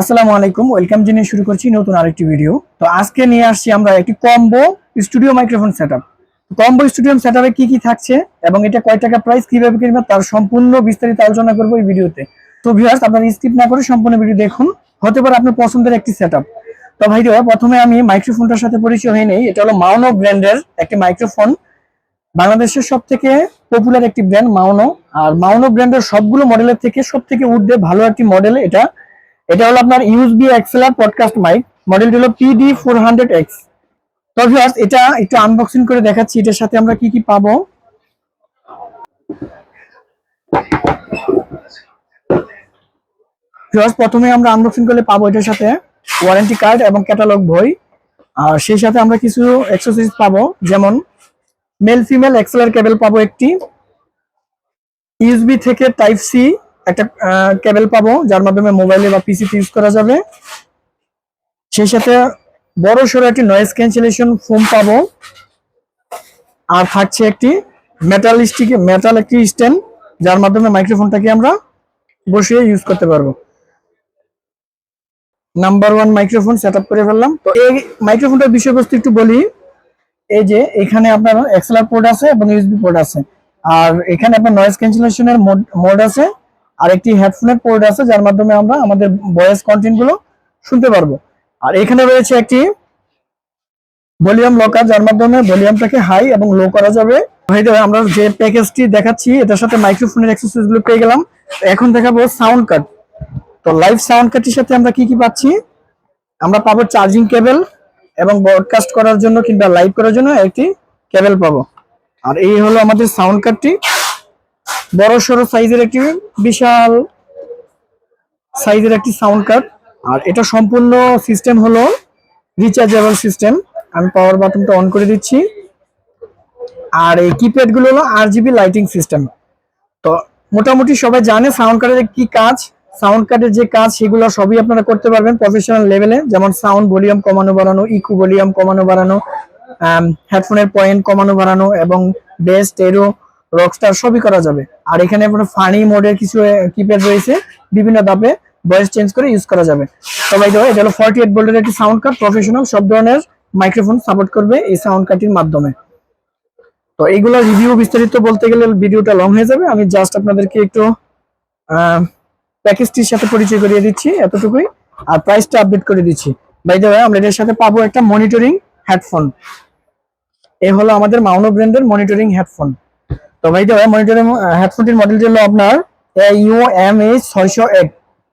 আসসালামু আলাইকুম, ওয়েলকাম জানিয়ে শুরু করছি নতুন আরেকটি ভিডিও তো আজকে নিয়ে আসছি আমরা একটি combo studio microphone setup combo studio সেটআপে কি কি থাকছে এবং এটা কয় টাকা প্রাইস কীভাবে কিনবে তার সম্পূর্ণ বিস্তারিত আলোচনা করব এই ভিডিওতে তো। ভিউয়ার্স আপনারা স্কিপ না করে সম্পূর্ণ ভিডিও দেখুন। হতে পারে আপনার পছন্দের একটি সেটআপ তো ভাই প্রথমে আমি মাইক্রোফোনটার সাথে পরিচয় হয়ে নেই। এটা হলো মাউনো ব্র্যান্ডের একটি মাইক্রোফোন। বাংলাদেশের সব থেকে পপুলার একটি ব্র্যান্ড মাউনো আর মাউনো ব্র্যান্ডের সবগুলো মডেলের থেকে সব থেকে উর্ধে ভালো একটি মডেল এটা এটা হলো আপনার ইউএসবি এক্সেলার পডকাস্ট মাইক মডেলটি হলো পিডি ফোর হান্ড্রেড এক্স তো ভিউয়ার্স এটা একটু আনবক্সিং করে দেখাচ্ছি, এটার সাথে আমরা কি কি পাবো? ভিউয়ার্স প্রথমে আমরা আনবক্সিং করলে পাবো এটার সাথে ওয়ারেন্টি কার্ড এবং ক্যাটালগ বই। আর সেই সাথে আমরা কিছু এক্সারসাইজ পাবো, যেমন মেল ফিমেল এক্সেলার কেবল পাবো একটি। ইউএসবি থেকে টাইপ সি একটা কেবল পাবো, যার মাধ্যমে মোবাইলে বা পিসিতে ইউজ করা যাবে। সেই সাথে বড় সড়ো একটি নয়েজ ক্যান্সেলেশন ফোম পাবো। আর থাকছে একটি মেটাল স্টিক মেটাল একটি স্ট্যান্ড যার মাধ্যমে মাইক্রোফোনটাকে আমরা বসিয়ে ইউজ করতে পারব। নাম্বার ওয়ান মাইক্রোফোন সেট করে ফেললাম। তো এই মাইক্রোফোনটার বিষয়বস্তু একটু বলি। এই যে এখানে আপনার এক্সএলআর পোর্ট আছে এবং ইউএসবি পোর্ট আছে। আর এখানে আপনার নয়েজ ক্যান্সেলেশনের মোড আছে। আর একটি হেডফোনের পোর্ট আছে, যার মাধ্যমে আমরা আমাদের ভয়েস কন্টেন্টগুলো শুনতে পারব। আর এখানে রয়েছে একটি ভলিউম লকার যার মাধ্যমে ভলিউমটাকে হাই এবং লো করা যাবে। আমরা যে প্যাকেজটি দেখাচ্ছি, এটার সাথে মাইক্রোফোনের অ্যাক্সেসরিজগুলো পেয়ে গেলাম। এখন দেখাবো সাউন্ড কার্ড তো লাইভ সাউন্ড কার্ডটির সাথে আমরা কি কি পাচ্ছি? আমরা পাবো চার্জিং কেবল এবং ব্রডকাস্ট করার জন্য কিংবা লাইভ করার জন্য একটি কেবল পাবো। আর এই হলো আমাদের সাউন্ড কার্ডটি বড় সড়ো সাইজের একটি বিশাল সাইজের একটি সাউন্ড কার্ড। আর এটা সম্পূর্ণ সিস্টেম হলো রিচার্জেবল সিস্টেম আমি পাওয়ার বাটনটা অন করে দিচ্ছি। আর এই কিপ্যাডগুলো হলো আর জিবি লাইটিং সিস্টেম তো মোটামুটি সবাই জানে সাউন্ড কার্ডের কি কাজ। সাউন্ড কার্ডের যে কাজ, সেগুলো সবই আপনারা করতে পারবেন প্রফেশনাল লেভেলে যেমন সাউন্ড ভলিউম কমানো, বাড়ানো ইকু ভলিউম কমানো, বাড়ানো হেডফোনের পয়েন্ট কমানো, বাড়ানো এবং বেস্ট টেরো রকস্টার সবই করা যাবে। আর এখানে আপনার ফানি মোডের কিছু কিপ্যাড রয়েছে। বিভিন্ন ধাপে ভয়েস চেঞ্জ করে ইউজ করা যাবে। সবাই তো এটা হলো ফর্টি এইট ভোল্টের একটি সাউন্ড কার্ড প্রফেশনাল সব ধরনের মাইক্রোফোন সাপোর্ট করবে এই সাউন্ড কার্ডটির মাধ্যমে। তো এইগুলো রিভিউ বিস্তারিত বলতে গেলে ভিডিওটা লং হয়ে যাবে। আমি জাস্ট আপনাদেরকে একটু প্যাকেজটির সাথে পরিচয় করিয়ে দিচ্ছি এতটুকুই। আর প্রাইসটা আপডেট করে দিচ্ছি। বাই দ্য আমরা এর সাথে পাবো একটা মনিটরিং হেডফোন এ হলো আমাদের মাউনো ব্র্যান্ডের মনিটরিং হেডফোন তো ভাই দ্য মনিটরিং হেডফোনটির মডেলটি হলো আপনার ইউ এম এইচ ছয়শো এক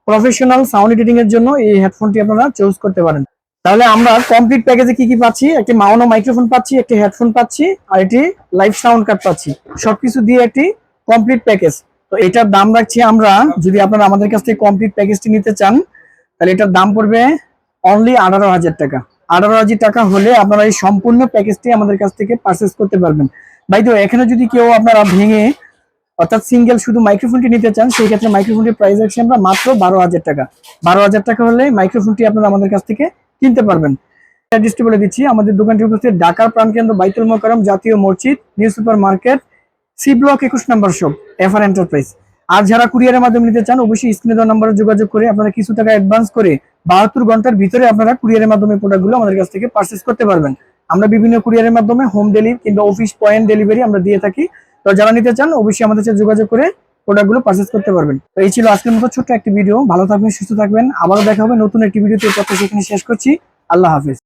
প্রফেশনাল সাউন্ড এডিটিং এর জন্য এই হেডফোনটি আপনারা চুজ করতে পারেন। তাহলে আমরা কমপ্লিট প্যাকেজে কি কি পাচ্ছি? একটি মাউনো মাইক্রোফোন পাচ্ছি, একটি হেডফোন পাচ্ছি, আর একটি লাইভ সাউন্ড কার্ড পাচ্ছি। সবকিছু দিয়ে একটি কমপ্লিট প্যাকেজ তো এটার দাম রাখছি আমরা, যদি আপনারা আমাদের কাছ থেকে কমপ্লিট প্যাকেজটি নিতে চান, তাহলে এটার দাম পড়বে অনলি আঠারো হাজার টাকা। আঠারো হাজার টাকা হলে আপনারা এই সম্পূর্ণ প্যাকেজটি আমাদের কাছ থেকে পারচেস করতে পারবেন। ভাই তো এখানে যদি কেউ আপনারা ভেঙে, অর্থাৎ সিঙ্গেল শুধু মাইক্রোফোনটি নিতে চান, সেই ক্ষেত্রে মাইক্রোফোনটির প্রাইস রাখছি আমরা মাত্র বারো হাজার টাকা। বারো হাজার টাকা হলে মাইক্রোফোনটি আপনারা আমাদের কাছ থেকে কিনতে পারবেন। অ্যাড্রেসটি বলে দিচ্ছি, আমাদের দোকানটি উপস্থিত ঢাকার প্রাণকেন্দ্র বাইতুল মোকারম জাতীয় মসজিদ, new super market C block একুশ নম্বর শপ এফআর এন্টারপ্রাইজ আর যারা কুরিয়ারের মাধ্যমে নিতে চান, অবশ্যই স্ক্রিনে দেওয়া নম্বরে যোগাযোগ করে আপনারা কিছু টাকা অ্যাডভান্স করে বাহাত্তর ঘণ্টার ভিতরে আপনারা কুরিয়ারের মাধ্যমে প্রোডাক্টগুলো আমাদের কাছ থেকে পারচেস করতে পারবেন। আমরা বিভিন্ন কুরিয়ারের মাধ্যমে হোম ডেলিভারি কিংবা অফিস পয়েন্ট ডেলিভারি আমরা দিয়ে থাকি। তো যারা নিতে চান, অবশ্যই আমাদের সাথে যোগাযোগ করে প্রোডাক্টগুলো পারচেস করতে পারবেন। তো এই ছিল আজকের মতো ছোট্ট একটি ভিডিও ভালো থাকবেন, সুস্থ থাকবেন। আবারও দেখা হবে নতুন একটি ভিডিওতে তথ্য সেখানে শেষ করছি। আল্লাহ হাফিজ।